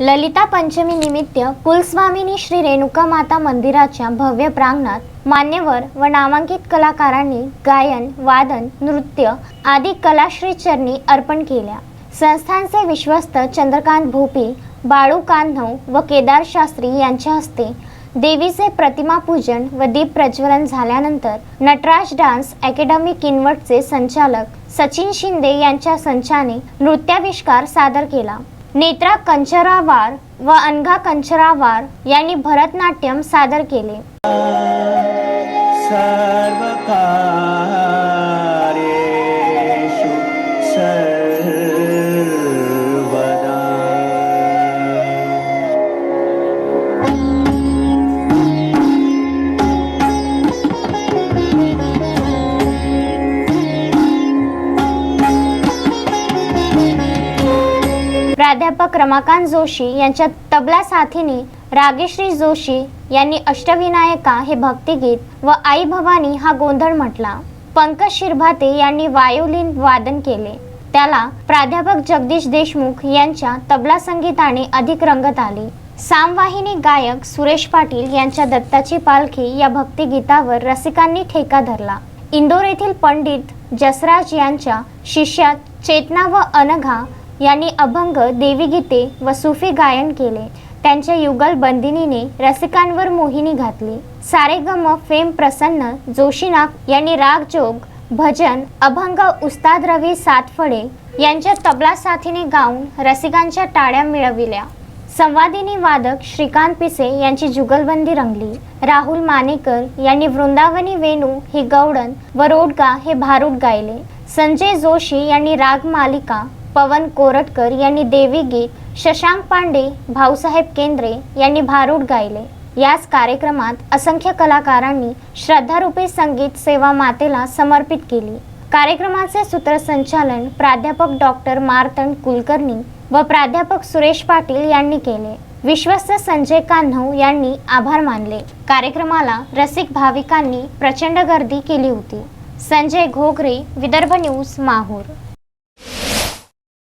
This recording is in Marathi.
ललिता पंचमी निमित्त कुलस्वामिनी श्री रेणुका माता मंदिराच्या भव्य प्रांगणात मान्यवर व नामांकित कलाकारांनी गायन वादन नृत्य आदी कलाश्री चरणी अर्पण केल्या. संस्थानचे विश्वस्त चंद्रकांत भोपी बाळू कान्हव व केदार शास्त्री यांच्या हस्ते देवीचे प्रतिमा पूजन व दीप प्रज्वलन झाल्यानंतर नटराज डान्स अकॅडमी किनवटचे संचालक सचिन शिंदे यांच्या संचाने नृत्याविष्कार सादर केला. नेत्रा कंचरावार व अनघा कंचरावार यांनी भरतनाट्यम सादर केले. प्राध्यापक रमाकांत जोशी यांच्या तबला साथीने रागेश्री जोशी यांनी अष्टविनायका हे भक्तिगीत व आई भवानी हा गोंधळ म्हटला. पंकज शिरभाते यांनी वायोलिन वादन केले. त्याला प्राध्यापक जगदीश देशमुख यांच्या तबला संगीताने अधिक रंगत आली. सामवाहिनी गायक सुरेश पाटील यांच्या दत्ताची पालखी या भक्तिगीतावर रसिकांनी ठेका धरला. इंदोर येथील पंडित जसराज यांच्या शिष्यात चेतना व अनघा यांनी अभंग देवीगीते व सुफी गायन केले. त्यांच्या युगल बंदिनीने रसिकांवर मोहिनी घातली. सारेगम फेम प्रसन्न जोशीनाग यांनी रागजोग भजन अभंग उस्ताद रवी सातफळे यांच्या तबला साथीने गाऊन रसिकांच्या टाळ्या मिळविल्या. संवादिनी वादक श्रीकांत पिसे यांची जुगलबंदी रंगली. राहुल मानेकर यांनी वृंदावनी वेणू हे गौडन व रोडगा हे भारूड गायले. संजय जोशी यांनी राग मालिका पवन कोरटकर यांनी देवी गीत शशांक पांडे भाऊसाहेब केंद्रे यांनी भारूड गायले. याच कार्यक्रमात असंख्य कलाकारांनी श्रद्धारूपी संगीत सेवा मातेला समर्पित केली. कार्यक्रमाचे सूत्रसंचालन प्राध्यापक डॉक्टर मार्तंड कुलकर्णी व प्राध्यापक सुरेश पाटील यांनी केले. विश्वस्त संजय कान्हव यांनी आभार मानले. कार्यक्रमाला रसिक भाविकांनी प्रचंड गर्दी केली होती. संजय घोगरे विदर्भ न्यूज माहूर.